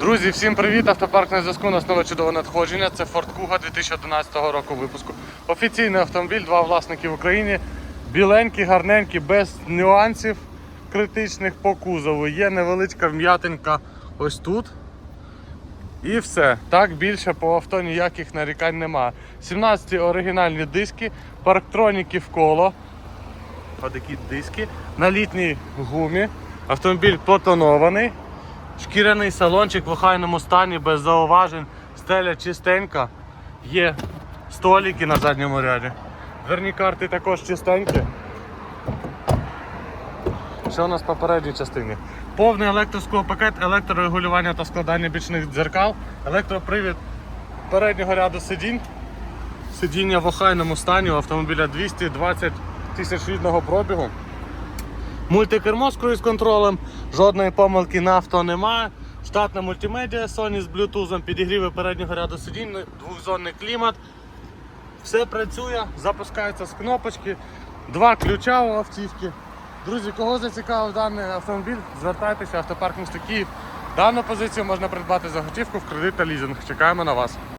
Друзі, всім привіт! Автопарк на зв'язку. Нас нове чудове надходження. Це Ford Kuga 2011 року випуску. Офіційний автомобіль, два власники в Україні. Біленький, гарненький, без нюансів критичних по кузову. Є невеличка вм'ятинка ось тут. І все. Так більше по авто ніяких нарікань немає. 17 оригінальні диски, парктроніки в коло. Отакі диски. На літній гумі. Автомобіль потонований. Шкіряний салончик в охайному стані, без зауважень, стеля чистенька. Є столики на задньому ряді. Дверні карти також чистенькі. Що у нас по передній частині? Повний електросклопакет, електрорегулювання та складання бічних дзеркал, електропривід переднього ряду сидінь. Сидіння в охайному стані у автомобіля 220 тисяч рідного пробігу. Мультикермо з круїз-контролем, жодної помилки на авто немає. Штатна мультимедіа Sony з Bluetooth, підігріви переднього ряду сидінь, двохзонний клімат. Все працює, запускається з кнопочки, два ключа у автівки. Друзі, кого зацікавив даний автомобіль, звертайтеся, автопарк місто Київ. Дану позицію можна придбати за готівку в кредит та лізинг. Чекаємо на вас.